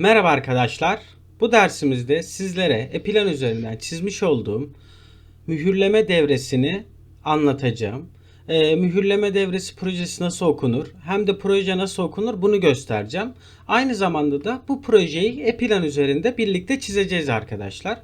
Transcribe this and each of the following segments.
Merhaba arkadaşlar. Bu dersimizde sizlere e-plan üzerinden çizmiş olduğum mühürleme devresini anlatacağım. Ee, mühürleme devresi projesi nasıl okunur hem de proje nasıl okunur bunu göstereceğim. Aynı zamanda da bu projeyi e-plan üzerinde birlikte çizeceğiz arkadaşlar.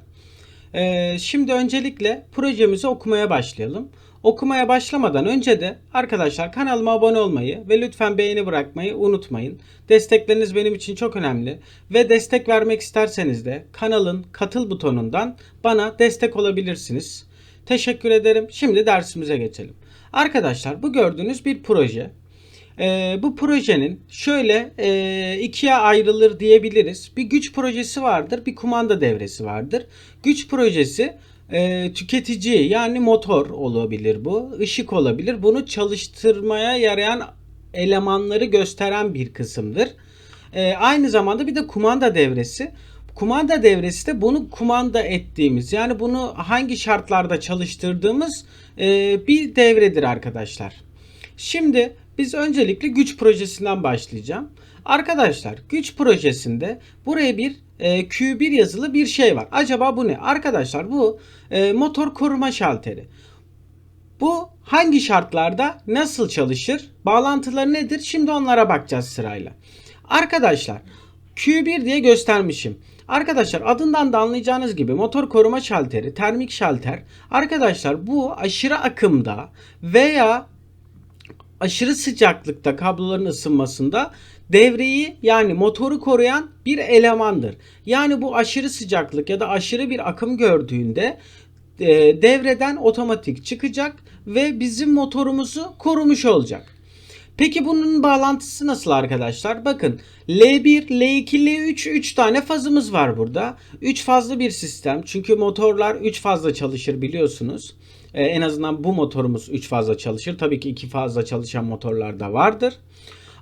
Ee, şimdi öncelikle projemizi okumaya başlayalım. Okumaya başlamadan önce de arkadaşlar kanalıma abone olmayı ve lütfen beğeni bırakmayı unutmayın. Destekleriniz benim için çok önemli ve destek vermek isterseniz de kanalın katıl butonundan bana destek olabilirsiniz. Teşekkür ederim. Şimdi dersimize geçelim. Arkadaşlar bu gördüğünüz bir proje. Ee, bu projenin şöyle e, ikiye ayrılır diyebiliriz. Bir güç projesi vardır, bir kumanda devresi vardır. Güç projesi e, tüketici yani motor olabilir bu, ışık olabilir. Bunu çalıştırmaya yarayan elemanları gösteren bir kısımdır. E, aynı zamanda bir de kumanda devresi. Kumanda devresi de bunu kumanda ettiğimiz yani bunu hangi şartlarda çalıştırdığımız e, bir devredir arkadaşlar. Şimdi biz öncelikle güç projesinden başlayacağım. Arkadaşlar güç projesinde buraya bir e, Q1 yazılı bir şey var. Acaba bu ne? Arkadaşlar bu e, motor koruma şalteri. Bu hangi şartlarda nasıl çalışır? Bağlantıları nedir? Şimdi onlara bakacağız sırayla. Arkadaşlar Q1 diye göstermişim. Arkadaşlar adından da anlayacağınız gibi motor koruma şalteri, termik şalter. Arkadaşlar bu aşırı akımda veya aşırı sıcaklıkta kabloların ısınmasında devreyi yani motoru koruyan bir elemandır. Yani bu aşırı sıcaklık ya da aşırı bir akım gördüğünde e, devreden otomatik çıkacak ve bizim motorumuzu korumuş olacak. Peki bunun bağlantısı nasıl arkadaşlar? Bakın L1, L2, L3 3 tane fazımız var burada. 3 fazlı bir sistem. Çünkü motorlar 3 fazla çalışır biliyorsunuz. Ee, en azından bu motorumuz 3 fazla çalışır. Tabii ki 2 fazla çalışan motorlar da vardır.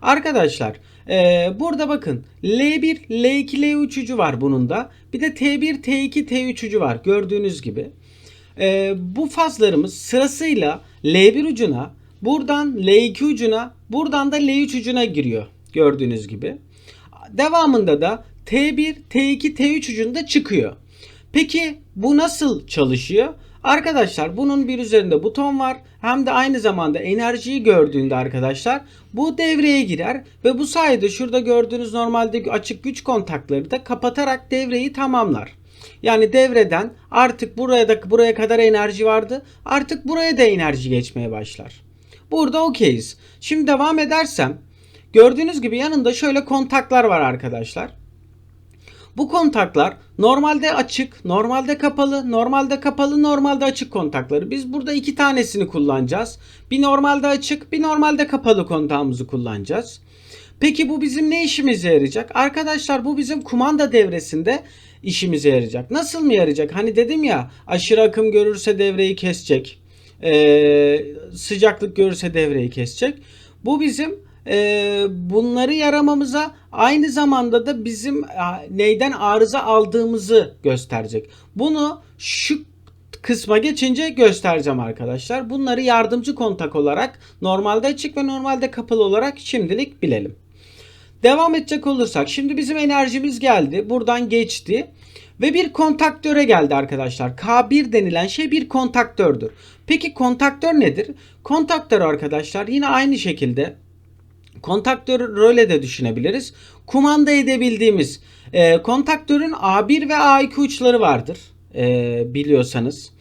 Arkadaşlar e, burada bakın L1, L2, L3 ucu var bunun da. Bir de T1, T2, T3 ucu var gördüğünüz gibi. E, bu fazlarımız sırasıyla L1 ucuna, buradan L2 ucuna, buradan da L3 ucuna giriyor gördüğünüz gibi. Devamında da T1, T2, T3 ucunda çıkıyor. Peki bu nasıl çalışıyor? Arkadaşlar bunun bir üzerinde buton var. Hem de aynı zamanda enerjiyi gördüğünde arkadaşlar bu devreye girer ve bu sayede şurada gördüğünüz normalde açık güç kontakları da kapatarak devreyi tamamlar. Yani devreden artık buraya da buraya kadar enerji vardı. Artık buraya da enerji geçmeye başlar. Burada okeyiz. Şimdi devam edersem gördüğünüz gibi yanında şöyle kontaklar var arkadaşlar. Bu kontaklar normalde açık, normalde kapalı, normalde kapalı, normalde açık kontakları. Biz burada iki tanesini kullanacağız. Bir normalde açık, bir normalde kapalı kontağımızı kullanacağız. Peki bu bizim ne işimize yarayacak? Arkadaşlar bu bizim kumanda devresinde işimize yarayacak. Nasıl mı yarayacak? Hani dedim ya aşırı akım görürse devreyi kesecek. Ee, sıcaklık görürse devreyi kesecek. Bu bizim e, bunları yaramamıza aynı zamanda da bizim neyden arıza aldığımızı gösterecek. Bunu şu kısma geçince göstereceğim arkadaşlar. Bunları yardımcı kontak olarak normalde açık ve normalde kapalı olarak şimdilik bilelim. Devam edecek olursak şimdi bizim enerjimiz geldi. Buradan geçti. Ve bir kontaktöre geldi arkadaşlar. K1 denilen şey bir kontaktördür. Peki kontaktör nedir? Kontaktör arkadaşlar yine aynı şekilde kontaktör röle de düşünebiliriz. Kumanda edebildiğimiz e, kontaktörün A1 ve A2 uçları vardır. E, biliyorsanız.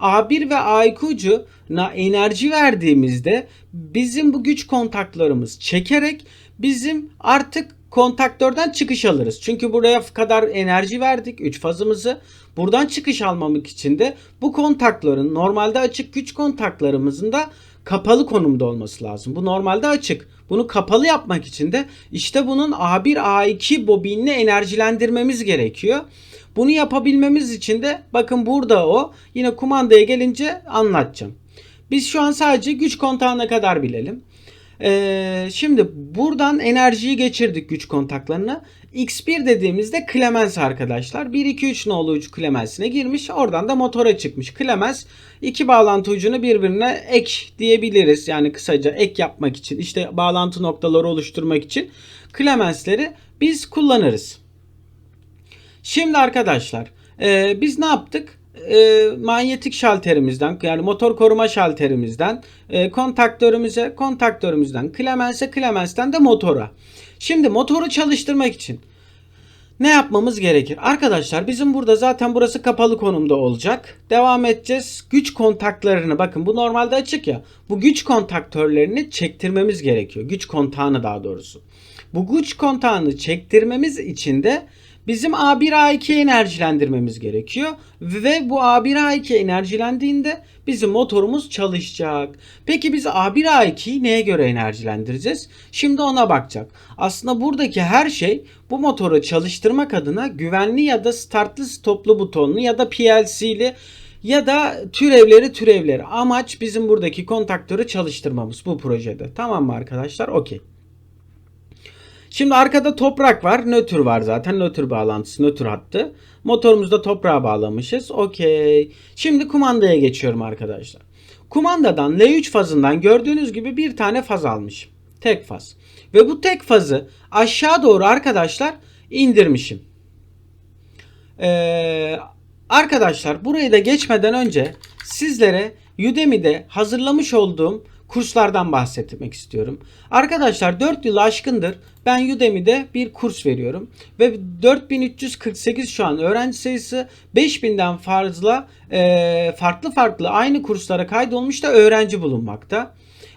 A1 ve A2 ucuna enerji verdiğimizde bizim bu güç kontaklarımız çekerek bizim artık kontaktörden çıkış alırız. Çünkü buraya kadar enerji verdik 3 fazımızı. Buradan çıkış almamak için de bu kontakların normalde açık güç kontaklarımızın da kapalı konumda olması lazım. Bu normalde açık. Bunu kapalı yapmak için de işte bunun A1 A2 bobinini enerjilendirmemiz gerekiyor. Bunu yapabilmemiz için de bakın burada o. Yine kumandaya gelince anlatacağım. Biz şu an sadece güç kontağına kadar bilelim. Ee, şimdi buradan enerjiyi geçirdik güç kontaklarına. X1 dediğimizde Clemens arkadaşlar. 1 2 3 nolu ucu Clemens'ine girmiş. Oradan da motora çıkmış. Clemens iki bağlantı ucunu birbirine ek diyebiliriz. Yani kısaca ek yapmak için işte bağlantı noktaları oluşturmak için Clemens'leri biz kullanırız. Şimdi arkadaşlar e, biz ne yaptık? E, manyetik şalterimizden yani motor koruma şalterimizden e, kontaktörümüze kontaktörümüzden Clemens'e Clemens'ten de motora. Şimdi motoru çalıştırmak için ne yapmamız gerekir? Arkadaşlar bizim burada zaten burası kapalı konumda olacak. Devam edeceğiz. Güç kontaklarını bakın bu normalde açık ya. Bu güç kontaktörlerini çektirmemiz gerekiyor. Güç kontağını daha doğrusu. Bu güç kontağını çektirmemiz için de bizim A1 A2 enerjilendirmemiz gerekiyor. Ve bu A1 A2 enerjilendiğinde bizim motorumuz çalışacak. Peki biz A1 A2'yi neye göre enerjilendireceğiz? Şimdi ona bakacak. Aslında buradaki her şey bu motoru çalıştırmak adına güvenli ya da startlı stoplu butonlu ya da PLC'li ya da türevleri türevleri. Amaç bizim buradaki kontaktörü çalıştırmamız bu projede. Tamam mı arkadaşlar? Okey. Şimdi arkada toprak var. Nötr var zaten. Nötr bağlantısı. Nötr hattı. Motorumuzda toprağa bağlamışız. Okey. Şimdi kumandaya geçiyorum arkadaşlar. Kumandadan L3 fazından gördüğünüz gibi bir tane faz almışım. Tek faz. Ve bu tek fazı aşağı doğru arkadaşlar indirmişim. Ee, arkadaşlar burayı da geçmeden önce sizlere Udemy'de hazırlamış olduğum kurslardan bahsetmek istiyorum. Arkadaşlar 4 yıl aşkındır ben Udemy'de bir kurs veriyorum. Ve 4348 şu an öğrenci sayısı 5000'den fazla e, farklı farklı aynı kurslara kaydolmuş da öğrenci bulunmakta.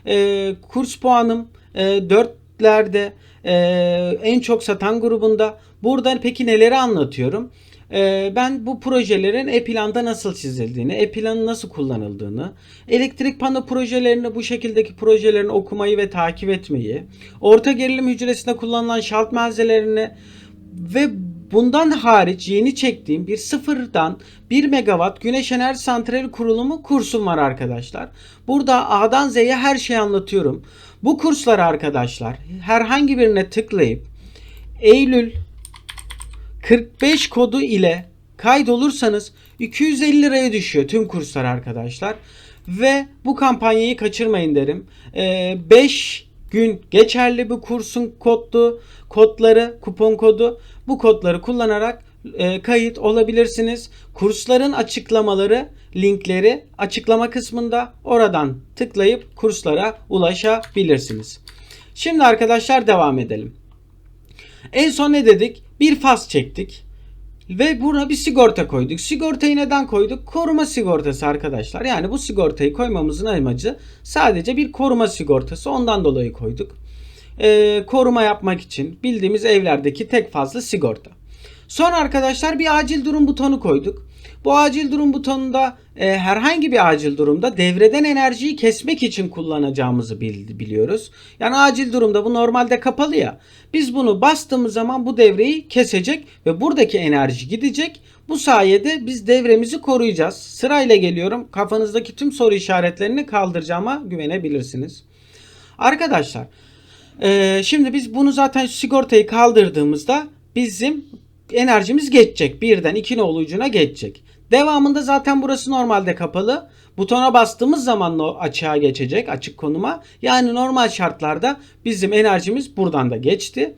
E, kurs puanım e, 4'lerde e, en çok satan grubunda. Burada peki neleri anlatıyorum? Ee, ben bu projelerin e-planda nasıl çizildiğini, e-planın nasıl kullanıldığını, elektrik pano projelerini bu şekildeki projelerin okumayı ve takip etmeyi, orta gerilim hücresinde kullanılan şalt malzemelerini ve bundan hariç yeni çektiğim bir sıfırdan 1 megawatt güneş enerji santrali kurulumu kursum var arkadaşlar. Burada A'dan Z'ye her şeyi anlatıyorum. Bu kurslar arkadaşlar herhangi birine tıklayıp Eylül 45 kodu ile kaydolursanız 250 liraya düşüyor tüm kurslar arkadaşlar. Ve bu kampanyayı kaçırmayın derim. 5 ee, gün geçerli bu kursun kodlu kodları, kupon kodu bu kodları kullanarak e, kayıt olabilirsiniz. Kursların açıklamaları, linkleri açıklama kısmında oradan tıklayıp kurslara ulaşabilirsiniz. Şimdi arkadaşlar devam edelim. En son ne dedik? Bir faz çektik. Ve buna bir sigorta koyduk. Sigortayı neden koyduk? Koruma sigortası arkadaşlar. Yani bu sigortayı koymamızın amacı sadece bir koruma sigortası. Ondan dolayı koyduk. Ee, koruma yapmak için bildiğimiz evlerdeki tek fazla sigorta. Sonra arkadaşlar bir acil durum butonu koyduk. Bu acil durum butonunda e, herhangi bir acil durumda devreden enerjiyi kesmek için kullanacağımızı bil, biliyoruz. Yani acil durumda bu normalde kapalı ya. Biz bunu bastığımız zaman bu devreyi kesecek ve buradaki enerji gidecek. Bu sayede biz devremizi koruyacağız. Sırayla geliyorum. Kafanızdaki tüm soru işaretlerini kaldıracağıma güvenebilirsiniz. Arkadaşlar e, şimdi biz bunu zaten sigortayı kaldırdığımızda bizim enerjimiz geçecek. Birden iki nolu ucuna geçecek. Devamında zaten burası normalde kapalı. Butona bastığımız zaman o açığa geçecek açık konuma. Yani normal şartlarda bizim enerjimiz buradan da geçti.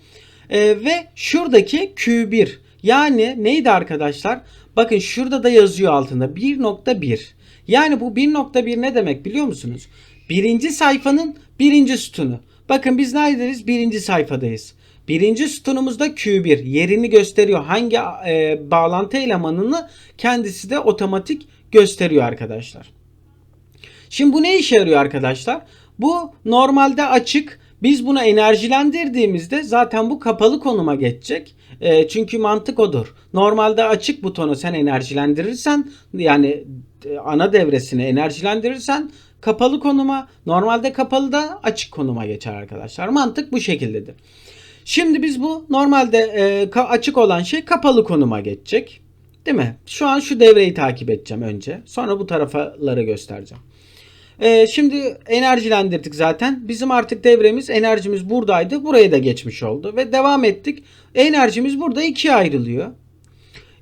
Ee, ve şuradaki Q1 yani neydi arkadaşlar? Bakın şurada da yazıyor altında 1.1. Yani bu 1.1 ne demek biliyor musunuz? Birinci sayfanın birinci sütunu. Bakın biz neredeyiz? Birinci sayfadayız. Birinci sütunumuzda Q1 yerini gösteriyor. Hangi e, bağlantı elemanını kendisi de otomatik gösteriyor arkadaşlar. Şimdi bu ne işe yarıyor arkadaşlar? Bu normalde açık. Biz bunu enerjilendirdiğimizde zaten bu kapalı konuma geçecek. E, çünkü mantık odur. Normalde açık butonu sen enerjilendirirsen yani e, ana devresini enerjilendirirsen kapalı konuma normalde kapalı da açık konuma geçer arkadaşlar. Mantık bu şekildedir. Şimdi biz bu normalde e, açık olan şey kapalı konuma geçecek. Değil mi? Şu an şu devreyi takip edeceğim önce. Sonra bu tarafaları göstereceğim. E, şimdi enerjilendirdik zaten. Bizim artık devremiz enerjimiz buradaydı. Buraya da geçmiş oldu. Ve devam ettik. Enerjimiz burada ikiye ayrılıyor.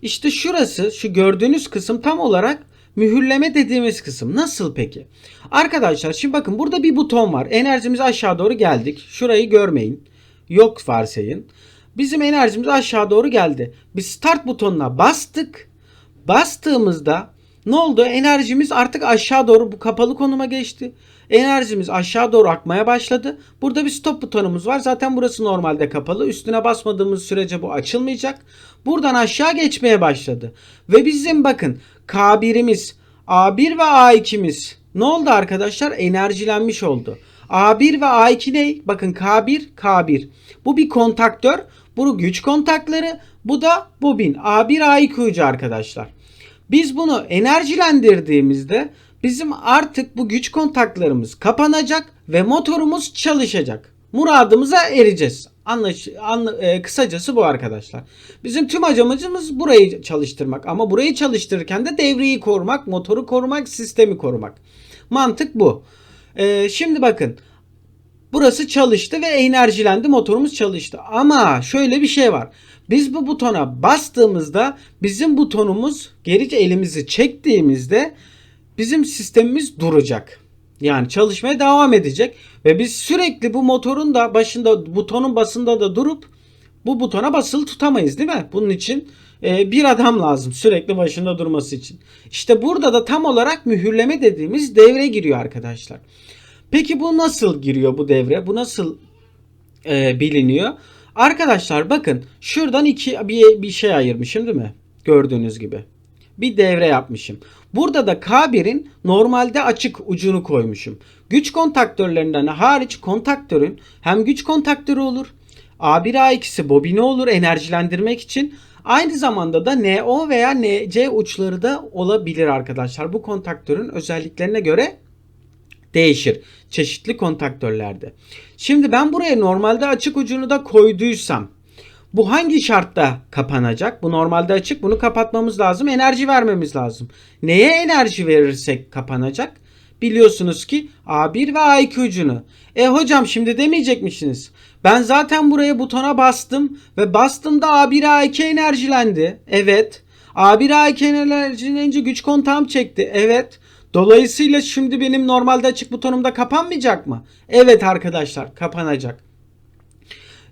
İşte şurası şu gördüğünüz kısım tam olarak mühürleme dediğimiz kısım. Nasıl peki? Arkadaşlar şimdi bakın burada bir buton var. Enerjimiz aşağı doğru geldik. Şurayı görmeyin yok varsayın. bizim enerjimiz aşağı doğru geldi. Biz start butonuna bastık. Bastığımızda ne oldu? Enerjimiz artık aşağı doğru bu kapalı konuma geçti. Enerjimiz aşağı doğru akmaya başladı. Burada bir stop butonumuz var. Zaten burası normalde kapalı. Üstüne basmadığımız sürece bu açılmayacak. Buradan aşağı geçmeye başladı. Ve bizim bakın K1'imiz, A1 ve A2'miz ne oldu arkadaşlar? Enerjilenmiş oldu. A1 ve A2 ne? Bakın K1, K1. Bu bir kontaktör. Bu güç kontakları. Bu da bobin. A1, A2 ucu arkadaşlar. Biz bunu enerjilendirdiğimizde bizim artık bu güç kontaklarımız kapanacak ve motorumuz çalışacak. Muradımıza ereceğiz. Anlaş, anla, e, kısacası bu arkadaşlar. Bizim tüm amacımız burayı çalıştırmak. Ama burayı çalıştırırken de devreyi korumak, motoru korumak, sistemi korumak. Mantık bu. E, şimdi bakın. Burası çalıştı ve enerjilendi. Motorumuz çalıştı. Ama şöyle bir şey var. Biz bu butona bastığımızda bizim butonumuz geri elimizi çektiğimizde bizim sistemimiz duracak. Yani çalışmaya devam edecek ve biz sürekli bu motorun da başında butonun basında da durup bu butona basılı tutamayız değil mi? Bunun için bir adam lazım sürekli başında durması için. İşte burada da tam olarak mühürleme dediğimiz devre giriyor arkadaşlar. Peki bu nasıl giriyor bu devre? Bu nasıl e, biliniyor? Arkadaşlar bakın şuradan iki bir, bir şey ayırmışım değil mi? Gördüğünüz gibi. Bir devre yapmışım. Burada da K1'in normalde açık ucunu koymuşum. Güç kontaktörlerinden hariç kontaktörün hem güç kontaktörü olur. A1 A2'si bobini olur enerjilendirmek için. Aynı zamanda da NO veya NC uçları da olabilir arkadaşlar. Bu kontaktörün özelliklerine göre değişir. Çeşitli kontaktörlerde. Şimdi ben buraya normalde açık ucunu da koyduysam bu hangi şartta kapanacak? Bu normalde açık. Bunu kapatmamız lazım. Enerji vermemiz lazım. Neye enerji verirsek kapanacak? Biliyorsunuz ki A1 ve A2 ucunu. E hocam şimdi demeyecek misiniz? Ben zaten buraya butona bastım ve bastığımda A1 A2 enerjilendi. Evet. A1 A2 enerjilenince güç kontağım çekti. Evet. Dolayısıyla şimdi benim normalde açık butonumda kapanmayacak mı? Evet arkadaşlar kapanacak.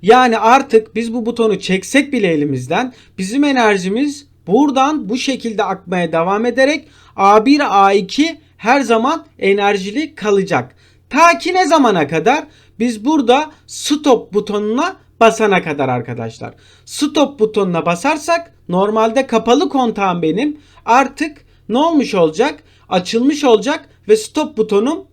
Yani artık biz bu butonu çeksek bile elimizden bizim enerjimiz buradan bu şekilde akmaya devam ederek A1 A2 her zaman enerjili kalacak. Ta ki ne zamana kadar? Biz burada stop butonuna basana kadar arkadaşlar. Stop butonuna basarsak normalde kapalı kontağım benim artık ne olmuş olacak? Açılmış olacak ve stop butonum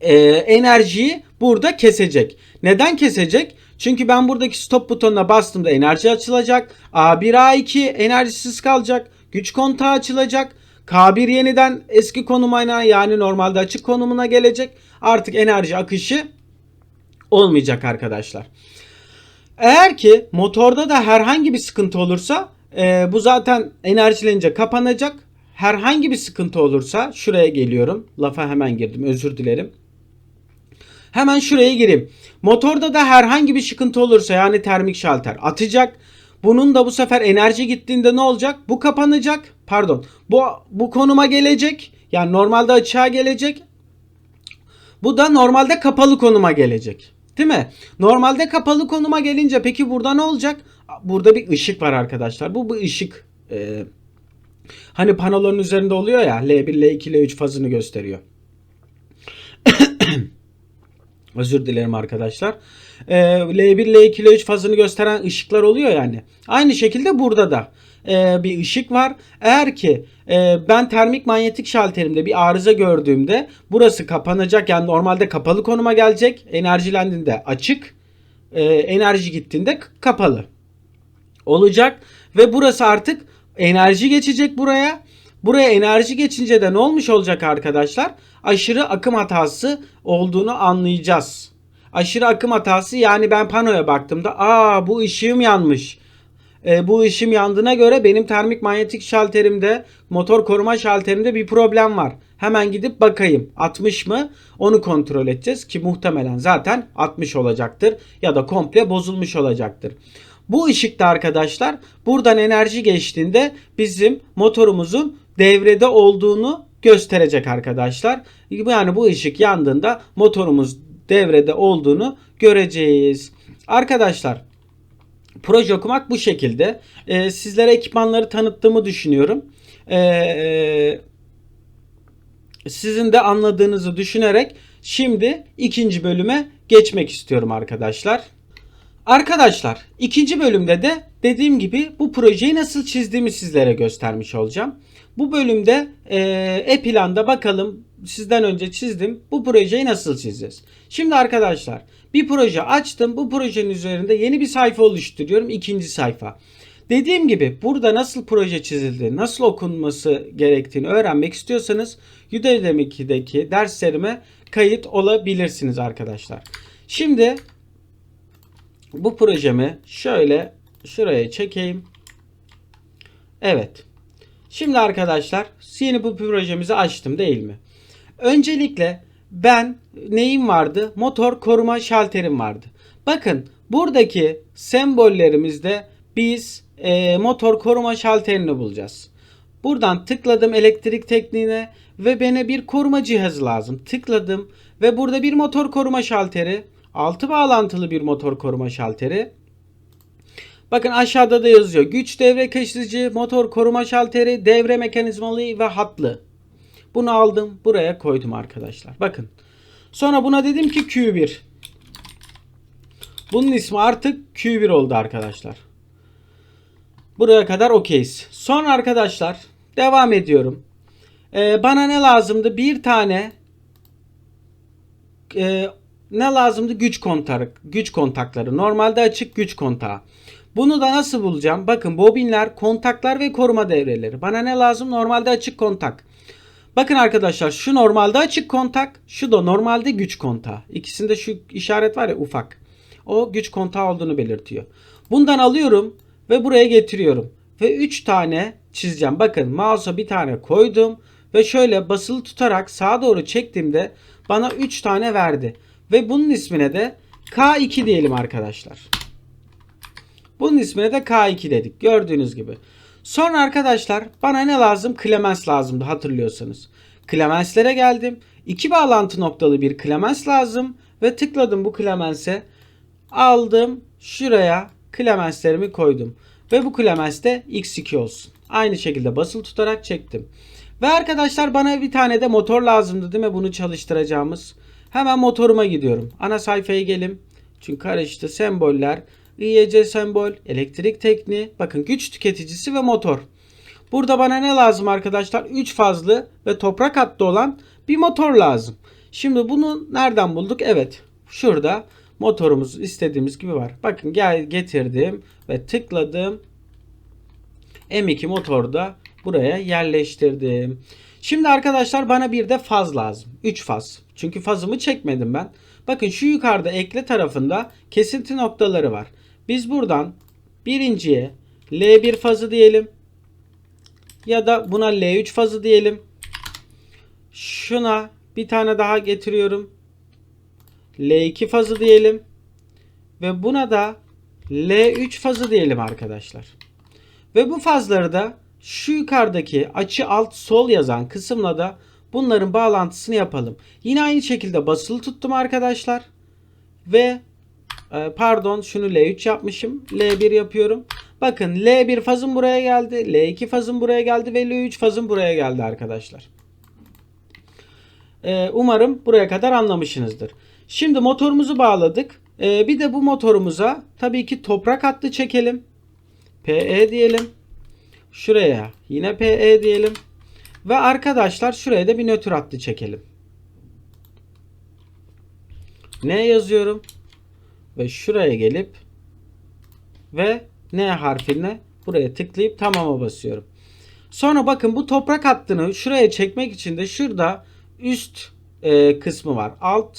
e, enerjiyi burada kesecek. Neden kesecek? Çünkü ben buradaki stop butonuna bastığımda enerji açılacak. A1 A2 enerjisiz kalacak. Güç kontağı açılacak. K1 yeniden eski konumuna yani normalde açık konumuna gelecek. Artık enerji akışı olmayacak arkadaşlar. Eğer ki motorda da herhangi bir sıkıntı olursa e, bu zaten enerjilenince kapanacak. Herhangi bir sıkıntı olursa şuraya geliyorum. Lafa hemen girdim özür dilerim. Hemen şuraya gireyim. Motorda da herhangi bir sıkıntı olursa yani termik şalter atacak. Bunun da bu sefer enerji gittiğinde ne olacak? Bu kapanacak. Pardon. Bu bu konuma gelecek. Yani normalde açığa gelecek. Bu da normalde kapalı konuma gelecek. Değil mi? Normalde kapalı konuma gelince peki burada ne olacak? Burada bir ışık var arkadaşlar. Bu bir ışık. Ee, hani panoların üzerinde oluyor ya L1, L2, L3 fazını gösteriyor. Özür dilerim arkadaşlar. Ee, L1, L2, L3 fazını gösteren ışıklar oluyor yani. Aynı şekilde burada da e, bir ışık var. Eğer ki e, ben termik manyetik şalterimde bir arıza gördüğümde burası kapanacak. Yani normalde kapalı konuma gelecek. Enerjilendiğinde açık. E, enerji gittiğinde kapalı. Olacak. Ve burası artık enerji geçecek buraya. Buraya enerji geçince de ne olmuş olacak arkadaşlar? Aşırı akım hatası olduğunu anlayacağız. Aşırı akım hatası yani ben panoya baktığımda aa bu ışığım yanmış. E, bu ışığım yandığına göre benim termik manyetik şalterimde motor koruma şalterimde bir problem var. Hemen gidip bakayım 60 mı onu kontrol edeceğiz ki muhtemelen zaten 60 olacaktır ya da komple bozulmuş olacaktır. Bu ışıkta arkadaşlar buradan enerji geçtiğinde bizim motorumuzun devrede olduğunu gösterecek arkadaşlar. Yani bu ışık yandığında motorumuz devrede olduğunu göreceğiz. Arkadaşlar proje okumak bu şekilde. Ee, sizlere ekipmanları tanıttığımı düşünüyorum. Ee, sizin de anladığınızı düşünerek şimdi ikinci bölüme geçmek istiyorum arkadaşlar. Arkadaşlar ikinci bölümde de dediğim gibi bu projeyi nasıl çizdiğimi sizlere göstermiş olacağım. Bu bölümde e, e-planda bakalım sizden önce çizdim. Bu projeyi nasıl çizeceğiz? Şimdi arkadaşlar bir proje açtım. Bu projenin üzerinde yeni bir sayfa oluşturuyorum. ikinci sayfa. Dediğim gibi burada nasıl proje çizildi, nasıl okunması gerektiğini öğrenmek istiyorsanız Udemy'deki derslerime kayıt olabilirsiniz arkadaşlar. Şimdi bu projemi şöyle şuraya çekeyim. Evet. Şimdi arkadaşlar yeni bu projemizi açtım değil mi? Öncelikle ben neyim vardı? Motor koruma şalterim vardı. Bakın buradaki sembollerimizde biz e, motor koruma şalterini bulacağız. Buradan tıkladım elektrik tekniğine ve bana bir koruma cihazı lazım. Tıkladım ve burada bir motor koruma şalteri, altı bağlantılı bir motor koruma şalteri. Bakın aşağıda da yazıyor. Güç devre kesici, motor koruma şalteri, devre mekanizmalı ve hatlı. Bunu aldım buraya koydum arkadaşlar. Bakın. Sonra buna dedim ki Q1. Bunun ismi artık Q1 oldu arkadaşlar. Buraya kadar okeyiz. Sonra arkadaşlar devam ediyorum. Ee, bana ne lazımdı? Bir tane e, ne lazımdı? Güç kontak, güç kontakları. Normalde açık güç kontağı. Bunu da nasıl bulacağım? Bakın bobinler, kontaklar ve koruma devreleri. Bana ne lazım? Normalde açık kontak. Bakın arkadaşlar şu normalde açık kontak, şu da normalde güç kontağı. İkisinde şu işaret var ya ufak. O güç kontağı olduğunu belirtiyor. Bundan alıyorum ve buraya getiriyorum. Ve 3 tane çizeceğim. Bakın mouse'a bir tane koydum ve şöyle basılı tutarak sağa doğru çektiğimde bana 3 tane verdi. Ve bunun ismine de K2 diyelim arkadaşlar. Bunun ismine de K2 dedik. Gördüğünüz gibi. Sonra arkadaşlar bana ne lazım? Clemens lazımdı hatırlıyorsanız. Clemenslere geldim. İki bağlantı noktalı bir Clemens lazım. Ve tıkladım bu Clemens'e. Aldım. Şuraya Clemenslerimi koydum. Ve bu Clemens de X2 olsun. Aynı şekilde basılı tutarak çektim. Ve arkadaşlar bana bir tane de motor lazımdı değil mi? Bunu çalıştıracağımız. Hemen motoruma gidiyorum. Ana sayfaya gelim. Çünkü karıştı semboller. IEC sembol, elektrik tekniği, bakın güç tüketicisi ve motor. Burada bana ne lazım arkadaşlar? 3 fazlı ve toprak hattı olan bir motor lazım. Şimdi bunu nereden bulduk? Evet. Şurada motorumuz istediğimiz gibi var. Bakın gel getirdim ve tıkladım. M2 motoru da buraya yerleştirdim. Şimdi arkadaşlar bana bir de faz lazım. 3 faz. Çünkü fazımı çekmedim ben. Bakın şu yukarıda ekle tarafında kesinti noktaları var. Biz buradan birinciye L1 fazı diyelim. Ya da buna L3 fazı diyelim. Şuna bir tane daha getiriyorum. L2 fazı diyelim. Ve buna da L3 fazı diyelim arkadaşlar. Ve bu fazları da şu yukarıdaki açı alt sol yazan kısımla da bunların bağlantısını yapalım. Yine aynı şekilde basılı tuttum arkadaşlar. Ve pardon şunu L3 yapmışım. L1 yapıyorum. Bakın L1 fazım buraya geldi. L2 fazım buraya geldi ve L3 fazım buraya geldi arkadaşlar. E, umarım buraya kadar anlamışsınızdır. Şimdi motorumuzu bağladık. E, bir de bu motorumuza tabii ki toprak hattı çekelim. PE diyelim. Şuraya yine PE diyelim. Ve arkadaşlar şuraya da bir nötr hattı çekelim. Ne yazıyorum? Ve şuraya gelip ve N harfine buraya tıklayıp tamama basıyorum. Sonra bakın bu toprak hattını şuraya çekmek için de şurada üst e, kısmı var. Alt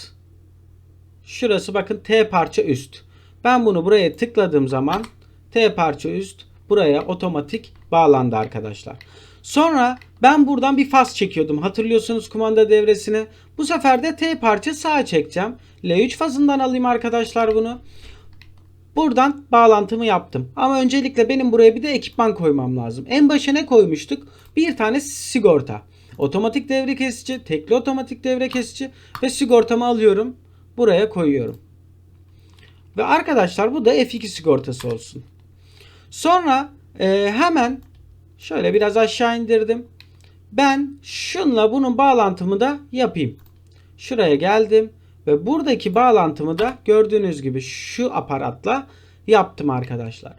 şurası bakın T parça üst. Ben bunu buraya tıkladığım zaman T parça üst buraya otomatik bağlandı arkadaşlar. Sonra ben buradan bir faz çekiyordum. Hatırlıyorsunuz kumanda devresini. Bu sefer de T parça sağa çekeceğim. L3 fazından alayım arkadaşlar bunu. Buradan bağlantımı yaptım. Ama öncelikle benim buraya bir de ekipman koymam lazım. En başa ne koymuştuk? Bir tane sigorta. Otomatik devre kesici, tekli otomatik devre kesici ve sigortamı alıyorum. Buraya koyuyorum. Ve arkadaşlar bu da F2 sigortası olsun. Sonra e, hemen şöyle biraz aşağı indirdim. Ben şunla bunun bağlantımı da yapayım. Şuraya geldim ve buradaki bağlantımı da gördüğünüz gibi şu aparatla yaptım arkadaşlar.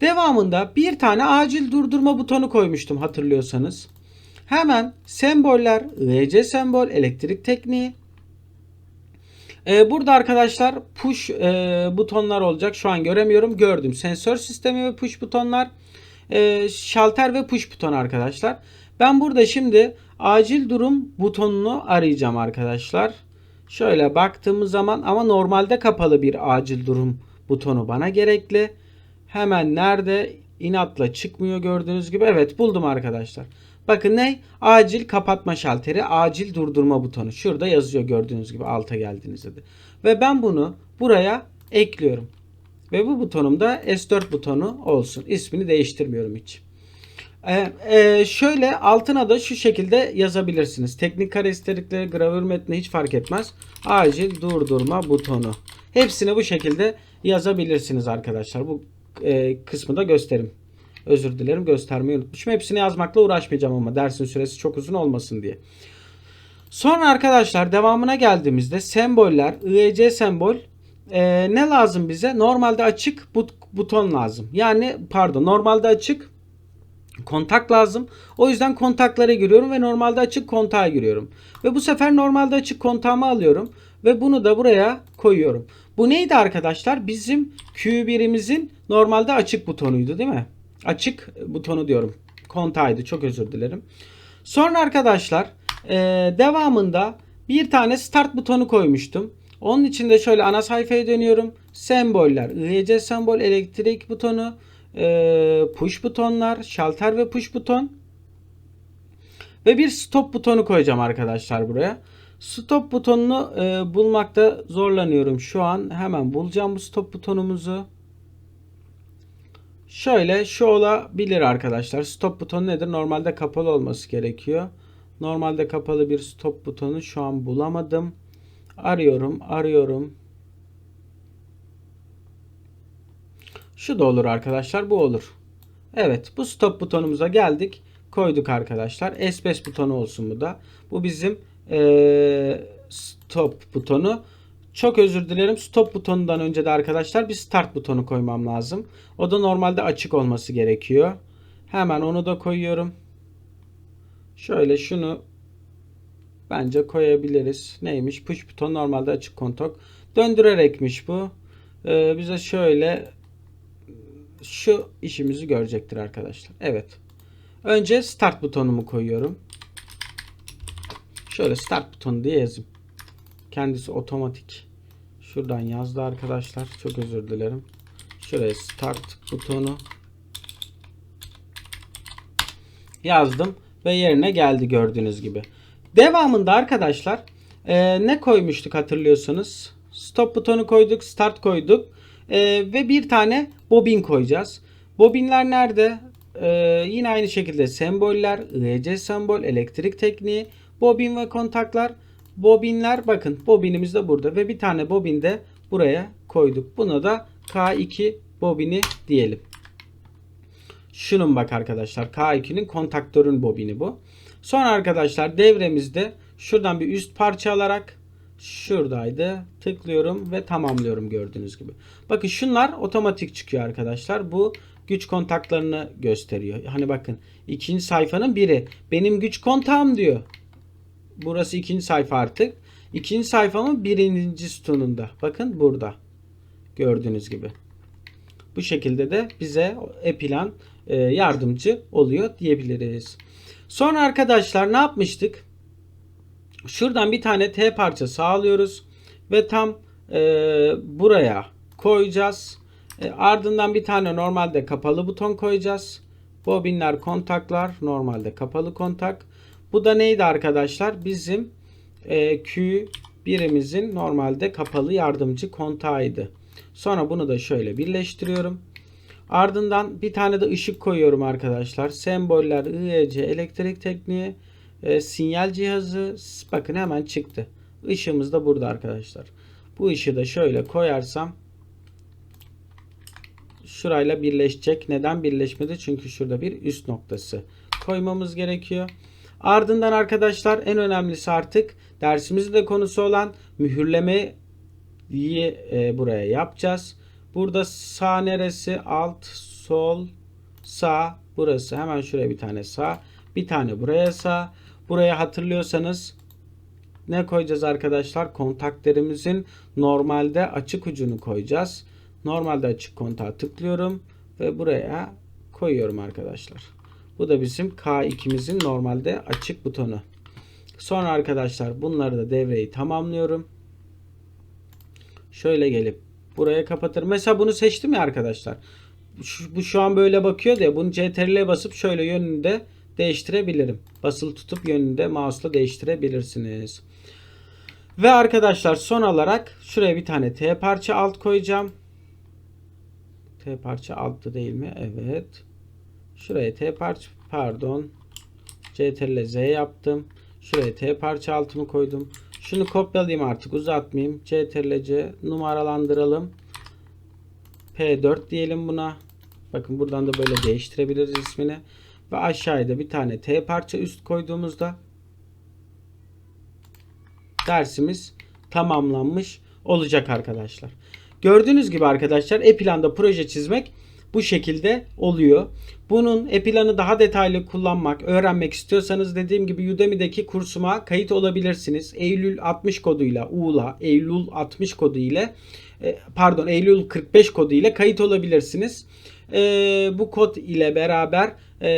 Devamında bir tane acil durdurma butonu koymuştum hatırlıyorsanız. Hemen semboller, IEC sembol, elektrik tekniği. Ee, burada arkadaşlar push e, butonlar olacak. Şu an göremiyorum. Gördüm. Sensör sistemi ve push butonlar. E, şalter ve push buton arkadaşlar. Ben burada şimdi acil durum butonunu arayacağım arkadaşlar. Şöyle baktığımız zaman ama normalde kapalı bir acil durum butonu bana gerekli. Hemen nerede inatla çıkmıyor gördüğünüz gibi. Evet buldum arkadaşlar. Bakın ne? Acil kapatma şalteri, acil durdurma butonu. Şurada yazıyor gördüğünüz gibi alta geldiğinizde de. Ve ben bunu buraya ekliyorum. Ve bu butonum da S4 butonu olsun. İsmini değiştirmiyorum hiç. Ee, e, şöyle altına da şu şekilde yazabilirsiniz. Teknik karakterlikleri, gravür metni hiç fark etmez. Acil durdurma butonu. Hepsini bu şekilde yazabilirsiniz arkadaşlar. Bu e, kısmı da gösterim. Özür dilerim göstermeyi unutmuşum. Hepsini yazmakla uğraşmayacağım ama dersin süresi çok uzun olmasın diye. Sonra arkadaşlar devamına geldiğimizde semboller, IEC sembol e, ne lazım bize? Normalde açık but, buton lazım. Yani pardon normalde açık kontak lazım. O yüzden kontaklara giriyorum ve normalde açık kontağa giriyorum. Ve bu sefer normalde açık kontağımı alıyorum ve bunu da buraya koyuyorum. Bu neydi arkadaşlar? Bizim Q1'imizin normalde açık butonuydu değil mi? Açık butonu diyorum. Kontağıydı. Çok özür dilerim. Sonra arkadaşlar e, devamında bir tane start butonu koymuştum. Onun için de şöyle ana sayfaya dönüyorum. Semboller, IEC sembol, elektrik butonu, e, push butonlar, şalter ve push buton. Ve bir stop butonu koyacağım arkadaşlar buraya. Stop butonunu e, bulmakta zorlanıyorum şu an. Hemen bulacağım bu stop butonumuzu. Şöyle şu olabilir arkadaşlar. Stop butonu nedir? Normalde kapalı olması gerekiyor. Normalde kapalı bir stop butonu şu an bulamadım. Arıyorum, arıyorum. Şu da olur arkadaşlar, bu olur. Evet, bu stop butonumuza geldik. Koyduk arkadaşlar. S5 butonu olsun bu da. Bu bizim ee, stop butonu. Çok özür dilerim. Stop butonundan önce de arkadaşlar bir start butonu koymam lazım. O da normalde açık olması gerekiyor. Hemen onu da koyuyorum. Şöyle şunu bence koyabiliriz. Neymiş? Push buton normalde açık kontak. Döndürerekmiş bu. Ee, bize şöyle şu işimizi görecektir arkadaşlar. Evet. Önce start butonumu koyuyorum. Şöyle start butonu diye yazayım. Kendisi otomatik. Şuradan yazdı arkadaşlar. Çok özür dilerim. Şuraya start butonu yazdım ve yerine geldi gördüğünüz gibi. Devamında arkadaşlar e, ne koymuştuk hatırlıyorsanız. Stop butonu koyduk, start koyduk e, ve bir tane bobin koyacağız. Bobinler nerede? E, yine aynı şekilde semboller, IEC sembol, elektrik tekniği, bobin ve kontaklar. Bobinler bakın bobinimiz de burada ve bir tane bobin de buraya koyduk. Buna da K2 bobini diyelim. Şunun bak arkadaşlar K2'nin kontaktörün bobini bu. Sonra arkadaşlar devremizde şuradan bir üst parça alarak şuradaydı. Tıklıyorum ve tamamlıyorum gördüğünüz gibi. Bakın şunlar otomatik çıkıyor arkadaşlar. Bu güç kontaklarını gösteriyor. Hani bakın ikinci sayfanın biri. Benim güç kontağım diyor. Burası ikinci sayfa artık. İkinci sayfamın birinci sütununda. Bakın burada. Gördüğünüz gibi. Bu şekilde de bize e-plan yardımcı oluyor diyebiliriz. Sonra arkadaşlar ne yapmıştık? Şuradan bir tane T parçası alıyoruz ve tam e, buraya koyacağız. E, ardından bir tane normalde kapalı buton koyacağız. Bobinler kontaklar normalde kapalı kontak. Bu da neydi arkadaşlar? Bizim e, Q birimizin normalde kapalı yardımcı kontağıydı. Sonra bunu da şöyle birleştiriyorum. Ardından bir tane de ışık koyuyorum arkadaşlar. Semboller, IEC, elektrik tekniği, e, sinyal cihazı. Bakın hemen çıktı. Işığımız da burada arkadaşlar. Bu ışığı da şöyle koyarsam şurayla birleşecek. Neden birleşmedi? Çünkü şurada bir üst noktası koymamız gerekiyor. Ardından arkadaşlar en önemlisi artık dersimizin de konusu olan mühürlemeyi e, buraya yapacağız. Burada sağ neresi? Alt, sol, sağ. Burası hemen şuraya bir tane sağ. Bir tane buraya sağ. Buraya hatırlıyorsanız ne koyacağız arkadaşlar? Kontaklerimizin normalde açık ucunu koyacağız. Normalde açık kontağı tıklıyorum ve buraya koyuyorum arkadaşlar. Bu da bizim K2'mizin normalde açık butonu. Sonra arkadaşlar bunları da devreyi tamamlıyorum. Şöyle gelip buraya kapatır. Mesela bunu seçtim ya arkadaşlar. Şu, bu şu an böyle bakıyor diye bunu CTRL'ye basıp şöyle yönünde değiştirebilirim. Basılı tutup yönünde mouse'la değiştirebilirsiniz. Ve arkadaşlar son olarak şuraya bir tane T parça alt koyacağım. T parça altta değil mi? Evet. Şuraya T parça pardon. CTRL Z yaptım. Şuraya T parça altımı koydum. Şunu kopyalayayım artık uzatmayayım. CTRL C numaralandıralım. P4 diyelim buna. Bakın buradan da böyle değiştirebiliriz ismini. Ve aşağıda bir tane T parça üst koyduğumuzda dersimiz tamamlanmış olacak arkadaşlar. Gördüğünüz gibi arkadaşlar e-planda proje çizmek bu şekilde oluyor. Bunun e-planı daha detaylı kullanmak, öğrenmek istiyorsanız dediğim gibi Udemy'deki kursuma kayıt olabilirsiniz. Eylül 60 koduyla ULA, Eylül 60 kodu ile e, pardon Eylül 45 kodu ile kayıt olabilirsiniz. E, bu kod ile beraber e,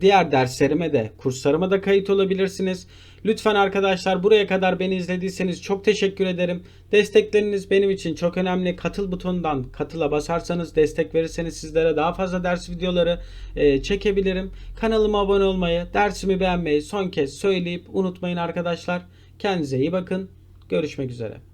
diğer derslerime de kurslarıma da kayıt olabilirsiniz. Lütfen arkadaşlar buraya kadar beni izlediyseniz çok teşekkür ederim. Destekleriniz benim için çok önemli. Katıl butonundan katıla basarsanız destek verirseniz sizlere daha fazla ders videoları e, çekebilirim. Kanalıma abone olmayı, dersimi beğenmeyi son kez söyleyip unutmayın arkadaşlar. Kendinize iyi bakın. Görüşmek üzere.